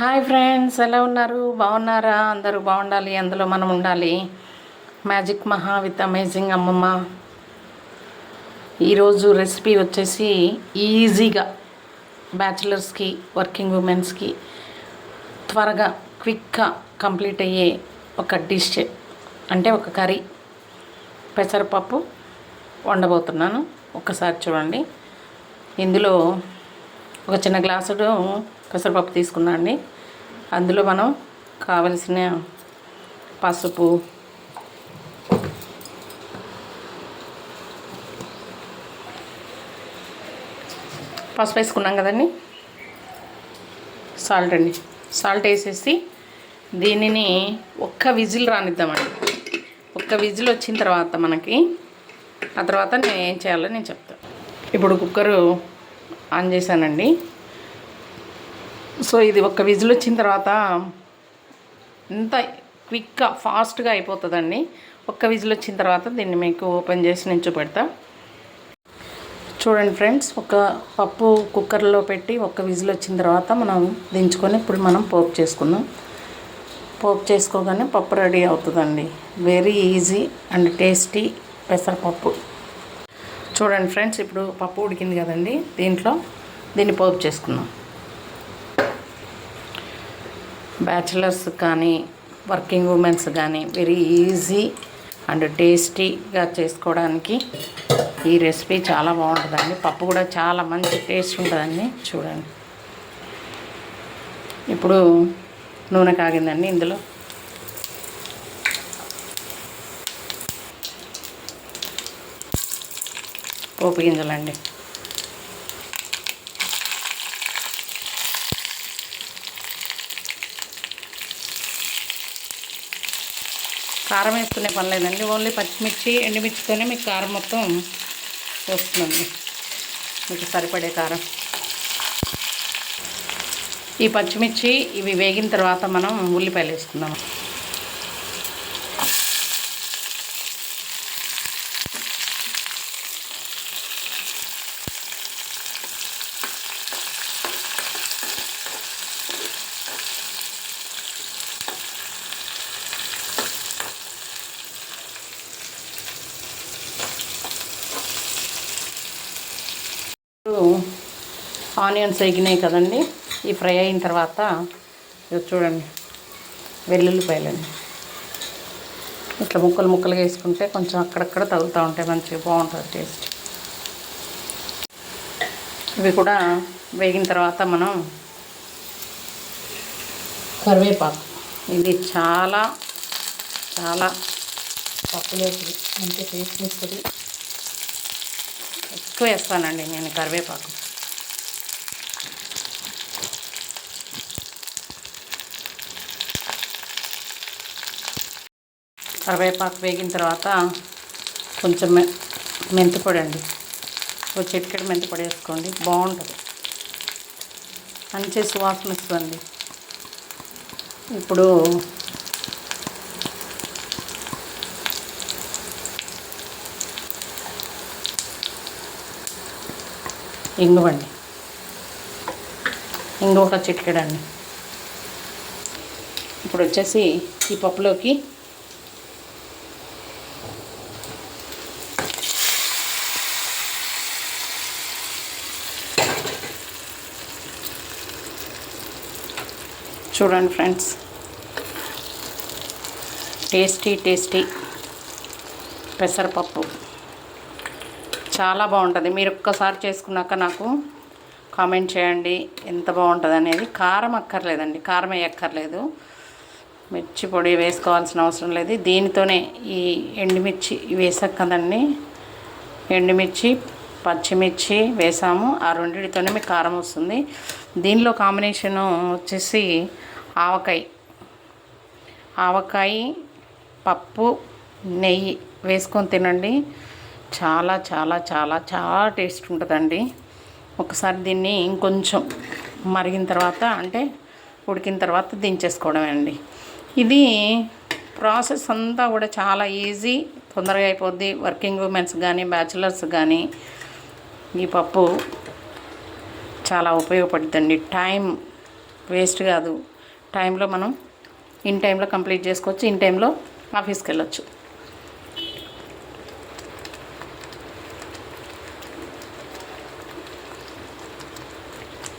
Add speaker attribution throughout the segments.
Speaker 1: Hi friends ఎలా ఉన్నారు? బాగున్నారా? అందరూ బాగుండాలి అందులో మనం ఉండాలి. మ్యాజిక్ మహా విత్ అమేజింగ్ అమ్మమ్మ. ఈరోజు రెసిపీ వచ్చేసి ఈజీగా బ్యాచిలర్స్కి వర్కింగ్ ఉమెన్స్కి త్వరగా క్విక్గా కంప్లీట్ అయ్యే ఒక డిష్ అంటే ఒక కర్రీ. పెసరపప్పు వండబోతున్నాను. ఒక్కసారి చూడండి. ఇందులో ఒక చిన్న గ్లాసుడు పెసరపప్పు తీసుకున్నా అండి. అందులో మనం కావలసిన పసుపు పసుపు వేసుకున్నాం కదండి. సాల్ట్ అండి. సాల్ట్ వేసేసి దీనిని ఒక్క విజిల్ రానిద్దామండి. ఒక్క విజిల్ వచ్చిన తర్వాత మనకి ఆ తర్వాత నేను ఏం చేయాలో నేను చెప్తాను ఇప్పుడు కుక్కరు ఆన్ చేశానండి. సో ఇది ఒక విజిల్ వచ్చిన తర్వాత ఇంత క్విక్గా ఫాస్ట్గా అయిపోతుందండి. ఒక్క విజిల్ వచ్చిన తర్వాత దీన్ని మీకు ఓపెన్ చేసి నేను చూపెడతా చూడండి ఫ్రెండ్స్ ఒక పప్పు కుక్కర్లో పెట్టి ఒక్క విజిల్ వచ్చిన తర్వాత మనం దించుకొని ఇప్పుడు మనం పోపు చేసుకుందాం. పోపు చేసుకోగానే పప్పు రెడీ అవుతుందండి. వెరీ ఈజీ అండ్ టేస్టీ పెసరపప్పు. చూడండి ఫ్రెండ్స్ ఇప్పుడు పప్పు ఉడికింది కదండి. దీంట్లో దీన్ని పోపు చేసుకుందాం. బ్యాచిలర్స్ కానీ వర్కింగ్ ఉమెన్స్ కానీ వెరీ ఈజీ అండ్ టేస్టీగా చేసుకోవడానికి ఈ రెసిపీ చాలా బాగుంటుందండి. పప్పు కూడా చాలా మంచి టేస్ట్ ఉంటుందండి. చూడండి. ఇప్పుడు నూనె కాగిందండి ఇందులో. పోపు గింజలండి. కారం వేసుకునే పని లేదండి. ఓన్లీ పచ్చిమిర్చి ఎండుమిర్చితోనే మీకు కారం మొత్తం వస్తుందండి మీకు సరిపడే కారం. ఈ పచ్చిమిర్చి ఇవి వేగిన తర్వాత మనం ఉల్లిపాయలు వేసుకుందాం. ఆనియన్స్ ఎగినాయి కదండి. ఈ ఫ్రై అయిన తర్వాత చూడండి వెల్లుల్లిపాయలండి. ఇట్లా ముక్కలు ముక్కలుగా వేసుకుంటే కొంచెం అక్కడక్కడ తగులుతూ ఉంటాయి మంచిగా బాగుంటుంది టేస్ట్. ఇవి కూడా వేగిన తర్వాత మనం కరివేపాకు. ఇది చాలా చాలా పప్పులోకి మంచి టేస్ట్ ఇస్తుంది ఎక్కువ వేస్తానండి నేను కరివేపాకు. కరివేపాకు వేగిన తర్వాత కొంచెం మె మెంతిపొడి అండి. ఒక చిటికెడు మెంతిపొడి వేసుకోండి. బాగుంటుంది. మంచి సువాసన ఇస్తుంది ఇప్పుడు ఇంగువండి. ఇంగు ఒక చిటికెడండి. ఇప్పుడు వచ్చేసి ఈ పప్పులోకి చూడండి ఫ్రెండ్స్. టేస్టీ టేస్టీ పెసరపప్పు. చాలా బాగుంటుంది. మీరు ఒక్కసారి చేసుకున్నాక నాకు కామెంట్ చేయండి. ఎంత బాగుంటుంది అనేది. కారం అక్కర్లేదండి. కారం వేయక్కర్లేదు. మిర్చి పొడి వేసుకోవాల్సిన అవసరం లేదు. దీనితోనే ఈ ఎండుమిర్చి వేసాక కదండి. ఎండుమిర్చి పచ్చిమిర్చి వేసాము. ఆ రెండింటితోనే మీకు కారం వస్తుంది. దీనిలో కాంబినేషను వచ్చేసి ఆవకాయ. ఆవకాయ పప్పు నెయ్యి వేసుకొని తినండి. చాలా చాలా చాలా చాలా టేస్ట్ ఉంటుందండి. ఒకసారి దీన్ని ఇంకొంచెం మరిగిన తర్వాత అంటే ఉడికిన తర్వాత దించేసుకోవడమే అండి. ఇది ప్రాసెస్ అంతా కూడా చాలా ఈజీ తొందరగా అయిపోద్ది. వర్కింగ్ ఉమెన్స్ కానీ బ్యాచిలర్స్ కానీ ఈ పప్పు చాలా ఉపయోగపడుతుందండి. టైం వేస్ట్ కాదు. టైంలో మనం ఇన్ టైంలో కంప్లీట్ చేసుకోవచ్చు ఇన్ టైంలో ఆఫీస్కి వెళ్ళొచ్చు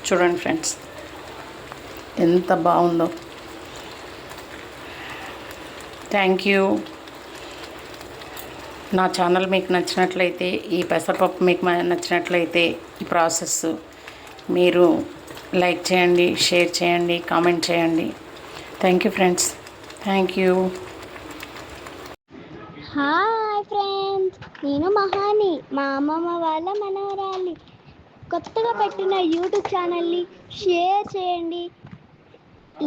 Speaker 1: చూడండి ఫ్రెండ్స్ ఎంత బాగుందో. Thank you. నా ఛానల్ మీకు నచ్చినట్లయితే ఈ పెసరపప్పు మీకు నచ్చినట్లయితే ఈ ప్రాసెస్ మీరు లైక్ చేయండి షేర్ చేయండి కామెంట్ చేయండి. Thank you friends thank you
Speaker 2: hi friends నేను మహాని మా అమ్మమ్మ వాళ్ళ మనవరాలి. కొత్తగా పెట్టిన యూట్యూబ్ ఛానల్ని షేర్ చేయండి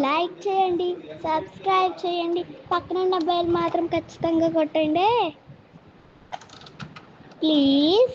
Speaker 2: లైక్ చేయండి సబ్స్క్రైబ్ చేయండి. పక్కనున్న బెల్ మాత్రం ఖచ్చితంగా కొట్టండి. ప్లీజ్